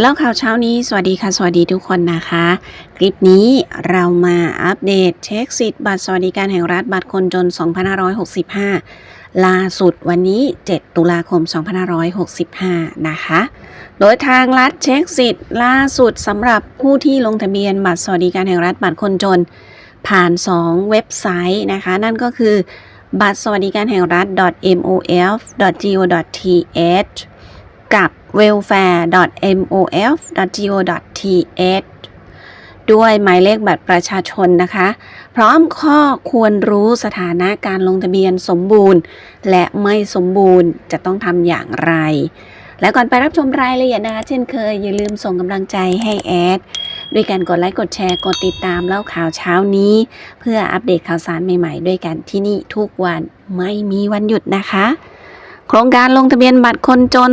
แล้วข่าวเช้านี้ สวัสดีค่ะ สวัสดีทุกคนนะคะ คลิปนี้เรามาอัปเดตเช็คสิทธิ์บัตรสวัสดิการแห่งรัฐบัตรคนจน 2565 ล่าสุดวันนี้ 7 ตุลาคม 2565 นะคะ โดยทางรัฐเช็คสิทธิ์ล่าสุดสำหรับผู้ที่ลงทะเบียนบัตรสวัสดิการแห่งรัฐบัตรคนจน ผ่าน 2 เว็บไซต์นะคะ นั่นก็คือบัตรสวัสดิการแห่งรัฐ mof.go.th กับ welfare.mof.go.th ด้วยหมายเลขบัตรประชาชนนะคะ พร้อมข้อควรรู้สถานะการลงทะเบียนสมบูรณ์ และไม่สมบูรณ์จะต้องทำอย่างไร และก่อนไปรับชมรายละเอียดนะคะ เช่นเคยอย่าลืมส่งกำลังใจให้แอด ด้วยการกดไลค์กดแชร์กดติดตามเล่าข่าวเช้านี้ เพื่ออัปเดตข่าวสารใหม่ๆ ด้วยกันที่นี่ทุกวันไม่มีวันหยุดนะคะ โครงการลงทะเบียนบัตรคนจน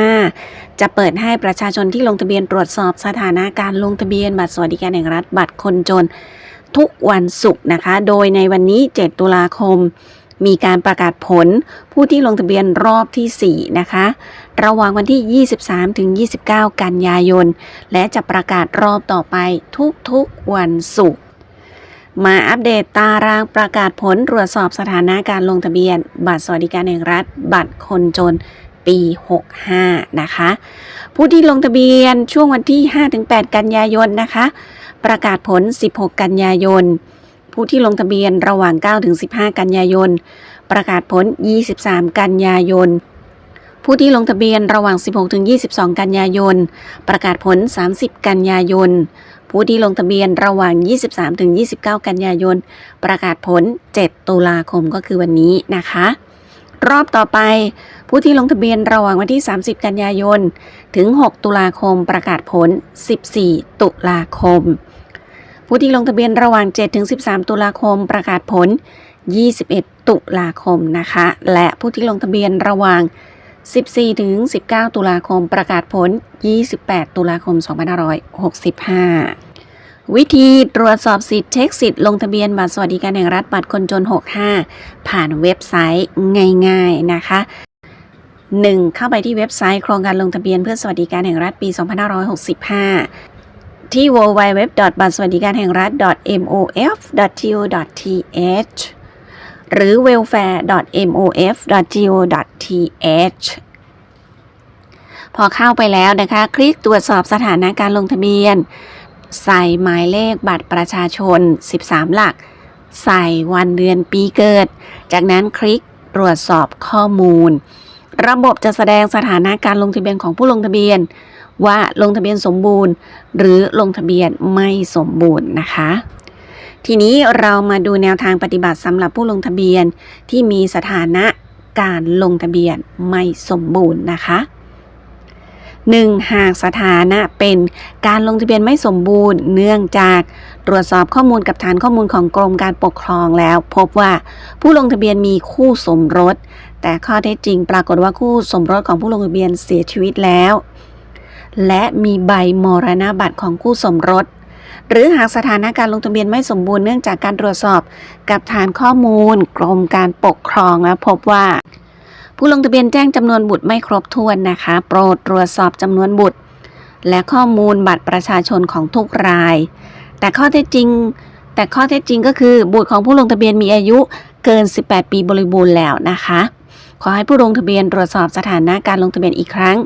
2565 จะเปิดให้ประชาชนที่ลงทะเบียนตรวจสอบสถานะการลงทะเบียนบัตรสวัสดิการแห่งรัฐบัตรคนจน ทุกวันศุกร์นะคะ โดยในวันนี้ 7 ตุลาคม มีการประกาศผลผู้ที่ลงทะเบียนรอบที่ 4 นะคะ ระหว่างวันที่ 23 ถึง 29 กันยายน และจะประกาศรอบต่อไปทุกๆวันศุกร์ มาอัปเดตตารางประกาศผลตรวจสอบสถานะการลงทะเบียน บัตรสวัสดิการแห่งรัฐ บัตรคนจนปี 65 นะคะ ผู้ที่ลงทะเบียนช่วงวันที่ 5-8 กันยายนนะคะ ประกาศผล 16 กันยายน ผู้ที่ลงทะเบียนระหว่าง 9-15 กันยายน ประกาศผล 23 กันยายน ผู้ที่ลงทะเบียนระหว่าง 16-22 กันยายน ประกาศผล 30 กันยายน ผู้ที่ลงทะเบียนระหว่าง 23-29 กันยายน ประกาศผล 7 ตุลาคมก็คือวันนี้นะคะ รอบต่อไป ผู้ที่ลงทะเบียนระหว่างวันที่ 30 กันยายน ถึง 6 ตุลาคม ประกาศผล 14 ตุลาคม ผู้ที่ลงทะเบียนระหว่าง 7-13 ตุลาคม ประกาศผล 21 ตุลาคมนะคะ และผู้ที่ลงทะเบียนระหว่าง14ถึง19 ตุลาคม ประกาศผล 28 ตุลาคม 2565 วิธีตรวจสอบสิทธิ์เช็คสิทธิ์ลงทะเบียนบัตรสวัสดิการแห่งรัฐบัตรคนจน 65 ผ่านเว็บไซต์ง่าย ๆนะคะ 1. เข้าไปที่เว็บไซต์โครงการลงทะเบียนเพื่อสวัสดิการแห่งรัฐปี 2565 ที่ www. บัตรสวัสดิการแห่งรัฐ mof.go.th หรือ welfare.mof.go.th พอเข้าไปแล้วนะคะ คลิกตรวจสอบสถานะการลงทะเบียน ใส่หมายเลขบัตรประชาชน 13 หลัก ใส่วันเดือนปีเกิด จากนั้นคลิกตรวจสอบข้อมูล ระบบจะแสดงสถานะการลงทะเบียนของผู้ลงทะเบียน ว่าลงทะเบียนสมบูรณ์ หรือลงทะเบียนไม่สมบูรณ์นะคะ ทีนี้เรามาดูแนวทางปฏิบัติสำหรับผู้ลงทะเบียนที่มีสถานะการลงทะเบียนไม่สมบูรณ์นะคะ 1. หากสถานะเป็นการลงทะเบียนไม่สมบูรณ์ เนื่องจากตรวจสอบข้อมูลกับฐานข้อมูลของกรมการปกครองแล้ว พบว่าผู้ลงทะเบียนมีคู่สมรส แต่ข้อเท็จจริงปรากฏว่าคู่สมรสของผู้ลงทะเบียนเสียชีวิตแล้ว และมีใบมรณบัตรของคู่สมรส หรือหากสถานะการลงทะเบียนไม่สมบูรณ์เนื่องจากการตรวจสอบกับฐานข้อมูล กรมการปกครองแล้วพบว่า ผู้ลงทะเบียนแจ้งจำนวนบุตรไม่ครบถ้วนนะคะ โปรดตรวจสอบจำนวนบุตร และข้อมูลบัตรประชาชนของทุกราย แต่ข้อเท็จจริง แต่ข้อเท็จจริงก็คือบุตรของผู้ลงทะเบียนมีอายุเกิน 18 ปีบริบูรณ์แล้วนะคะ ขอให้ผู้ลงทะเบียนตรวจสอบสถานะการลงทะเบียนอีกครั้ง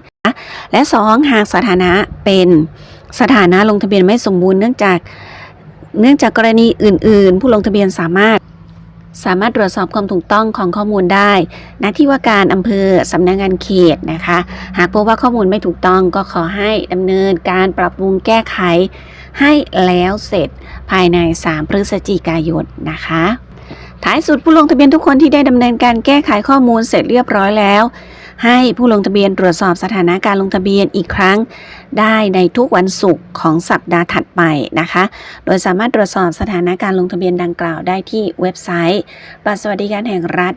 และ 2 หากสถานะเป็นสถานะลงทะเบียนไม่สมบูรณ์เนื่องจากเนื่องจากกรณีอื่น ๆ ผู้ลงทะเบียนสามารถ สามารถตรวจสอบความถูกต้องของข้อมูลได้ณที่ว่าการอำเภอสำนักงานเขตนะคะ หากพบว่าข้อมูลไม่ถูกต้องก็ขอให้ดำเนินการปรับปรุงแก้ไข ให้แล้วเสร็จภายใน 3 พฤศจิกายนนะคะ ท้ายสุดผู้ลงทะเบียนทุกคนที่ได้ดำเนินการแก้ไขข้อมูลเสร็จเรียบร้อยแล้ว ให้ผู้ลงทะเบียนตรวจสอบสถานะการลงทะเบียนอีกครั้ง ได้ในทุกวันศุกร์ของสัปดาห์ถัดไปนะคะ โดยสามารถตรวจสอบสถานะการลงทะเบียนดังกล่าวได้ที่เว็บไซต์บัตรสวัสดิการแห่งรัฐ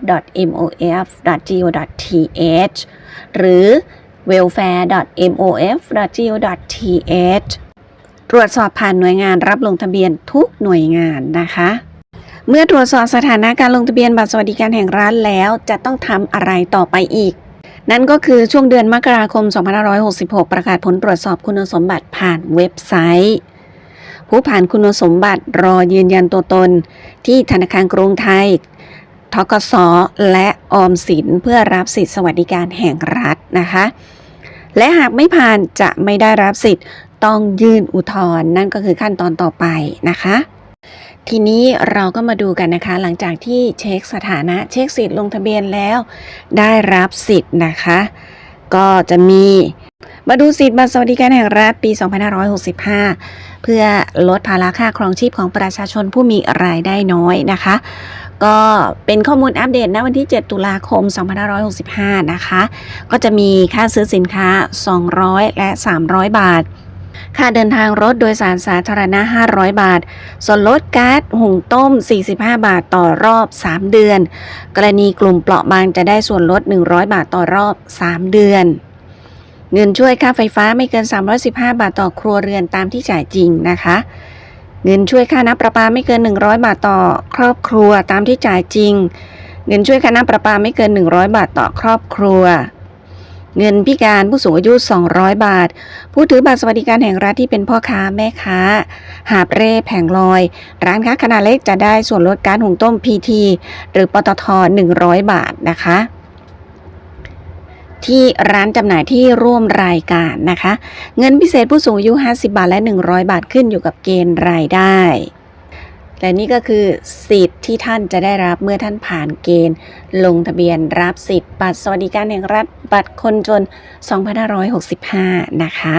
mof.go.th หรือ welfare.mof.go.th ตรวจสอบผ่านหน่วยงานรับลงทะเบียนทุกหน่วยงานนะคะ เมื่อตรวจสอบสถานะการลงทะเบียนบัตรสวัสดิการแห่งรัฐแล้วจะต้องทำอะไรต่อไปอีก นั่นก็คือช่วงเดือนมกราคม 2566 ประกาศผลตรวจสอบคุณสมบัติผ่านเว็บไซต์ ผู้ผ่านคุณสมบัติรอยืนยันตัวตน ที่ธนาคารกรุงไทยทกสและออมสินเพื่อรับสิทธิสวัสดิการแห่งรัฐนะคะ และหากไม่ผ่านจะไม่ได้รับสิทธิ์ต้องยื่นอุทธรณ์นั่นก็คือขั้นตอนต่อไปนะคะ ทีนี้เราก็มาดูกันนะคะ หลังจากที่เช็คสถานะเช็คสิทธิ์ลงทะเบียนแล้ว ได้รับสิทธิ์นะคะ ก็จะมีมาดูสิทธิ์บัตรสวัสดิการแห่งรัฐปี 2565 เพื่อลดภาระค่าครองชีพของประชาชนผู้มีรายได้น้อยนะคะ ก็เป็นข้อมูลอัปเดตณวันที่ 7 ตุลาคม 2565 นะคะ ก็จะมีค่าซื้อสินค้า 200 และ 300 บาท ค่าเดินทางรถโดยสารสาธารณะ 500 บาท ส่วนลดก๊าซหุงต้ม 45 บาทต่อรอบ 3 เดือน กรณีกลุ่มเปราะบางจะได้ส่วนลด 100 บาทต่อรอบ 3 เดือน เงินช่วยค่าไฟฟ้าไม่เกิน 315 บาทต่อครัวเรือนตามที่จ่ายจริงนะคะเงินช่วยค่าน้ำประปาไม่เกิน 100 บาทต่อครอบครัวตามที่จ่ายจริง เงินช่วยค่าน้ำประปาไม่เกิน 100 บาทต่อครอบครัว เงินพิการผู้สูงอายุ 200 บาท ผู้ถือบัตรสวัสดิการแห่งรัฐที่เป็นพ่อค้าแม่ค้า หาบเร่แผงลอย ร้านค้าขนาดเล็กจะได้ส่วนลดการหุงต้มพีทีหรือปตท 100 บาทนะคะ ที่ร้านจำหน่ายที่ร่วมรายการนะคะ เงินพิเศษผู้สูงอายุ 50 บาทและ 100 บาทขึ้นอยู่กับเกณฑ์รายได้ และนี่ก็คือสิทธิ์ที่ท่านจะได้รับเมื่อท่านผ่านเกณฑ์ ลงทะเบียนรับสิทธิ์บัตรสวัสดิการแห่งรัฐบัตรคนจน 2565 นะคะ